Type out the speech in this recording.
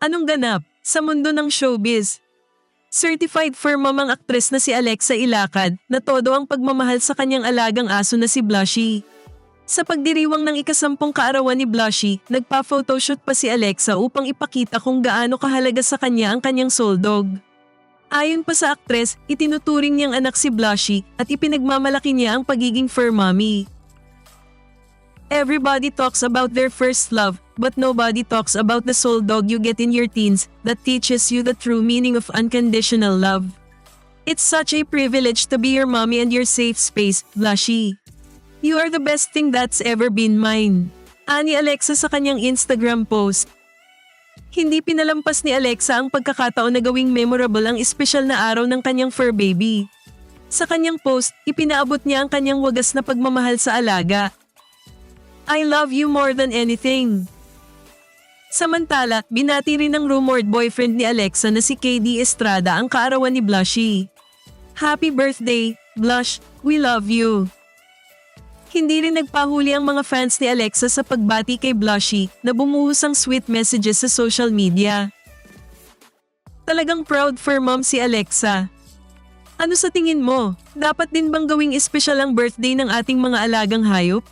Anong ganap sa mundo ng showbiz? Certified for mamang aktres na si Alexa Ilacad na todo ang pagmamahal sa kanyang alagang aso na si Blushy. Sa pagdiriwang ng ikasampung kaarawan ni Blushy, nagpa-photoshoot pa si Alexa upang ipakita kung gaano kahalaga sa kanya ang kanyang soul dog. Ayon pa sa aktres, itinuturing niyang anak si Blushy at ipinagmamalaki niya ang pagiging fur mommy. Everybody talks about their first love, but nobody talks about the soul dog you get in your teens that teaches you the true meaning of unconditional love. It's such a privilege to be your mommy and your safe space, Blushy. You are the best thing that's ever been mine. Ani Alexa sa kanyang Instagram post. Hindi pinalampas ni Alexa ang pagkakataon na gawing memorable ang espesyal na araw ng kanyang fur baby. Sa kanyang post, ipinaabot niya ang kanyang wagas na pagmamahal sa alaga. I love you more than anything. Samantala, binati rin ng rumored boyfriend ni Alexa na si KD Estrada ang kaarawan ni Blushy. Happy birthday, Blush, we love you. Hindi rin nagpahuli ang mga fans ni Alexa sa pagbati kay Blushy na bumuhos ang sweet messages sa social media. Talagang proud for mom si Alexa. Ano sa tingin mo? Dapat din bang gawing espesyal ang birthday ng ating mga alagang hayop?